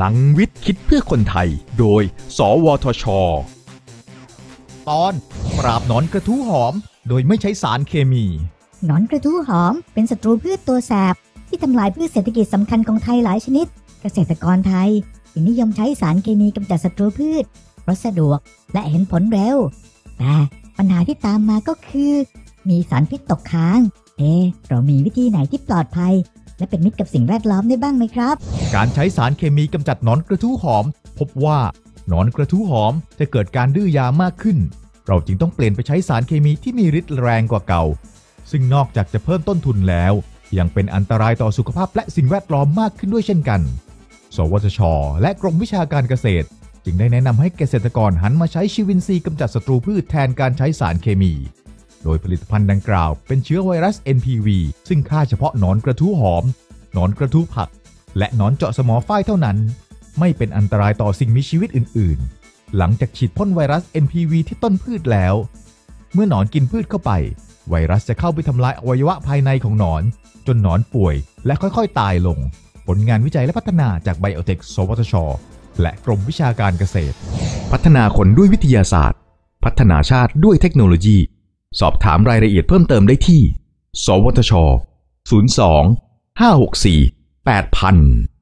ลังวิทย์คิดเพื่อคนไทย โดย สวทช ตอน ปราบหนอนกระทู้หอม โดยไม่ใช้สารเคมี หนอนกระทู้หอมเป็นศัตรูพืชตัวแสบ ที่ทำลายพืชเศรษฐกิจสำคัญของไทยหลายชนิด เกษตรกรไทยจึงนิยมใช้สารเคมีกำจัดศัตรูพืชเพราะสะดวกและเห็นผลเร็ว แต่ปัญหาที่ตามมาก็คือ มีสารพิษตกค้าง เอ๊ะเรามีวิธีไหนที่ปลอดภัย และเป็นมิตรกับสิ่งแวดล้อมได้บ้างไหมครับ การใช้สารเคมีกำจัดหนอนกระทู้หอม พบว่าหนอนกระทู้หอมจะเกิดการดื้อยามากขึ้น เราจึงต้องเปลี่ยนไปใช้สารเคมีที่มีฤทธิ์แรงกว่าเก่า ซึ่งนอกจากจะเพิ่มต้นทุนแล้ว ยังเป็นอันตรายต่อสุขภาพและสิ่งแวดล้อมมากขึ้นด้วยเช่นกัน สวทช และกรมวิชาการเกษตร จึงได้แนะนำให้เกษตรกรหันมาใช้ชีวินทรีย์กำจัดศัตรูพืชแทนการใช้สารเคมี โดยผลิตภัณฑ์ดังกล่าวเป็นเชื้อไวรัส NPV ซึ่งฆ่าเฉพาะหนอนกระทู้หอม หนอนกระทู้ผัก และหนอนเจาะสมอฝ้ายเท่านั้น ไม่เป็นอันตรายต่อสิ่งมีชีวิตอื่น ๆ หลังจากฉีดพ่นไวรัส NPV ที่ต้นพืชแล้ว เมื่อหนอนกินพืชเข้าไป ไวรัสจะเข้าไปทำลายอวัยวะภายในของหนอน จนหนอนป่วย และค่อยๆ ตายลง ผลงานวิจัยและพัฒนาจากไบโอเทคสวทช และกรมวิชาการเกษตร พัฒนาคนด้วยวิทยาศาสตร์ พัฒนาชาติด้วยเทคโนโลยี สอบถามรายละเอียดเพิ่มเติมได้ที่ สวทช 02 564 8000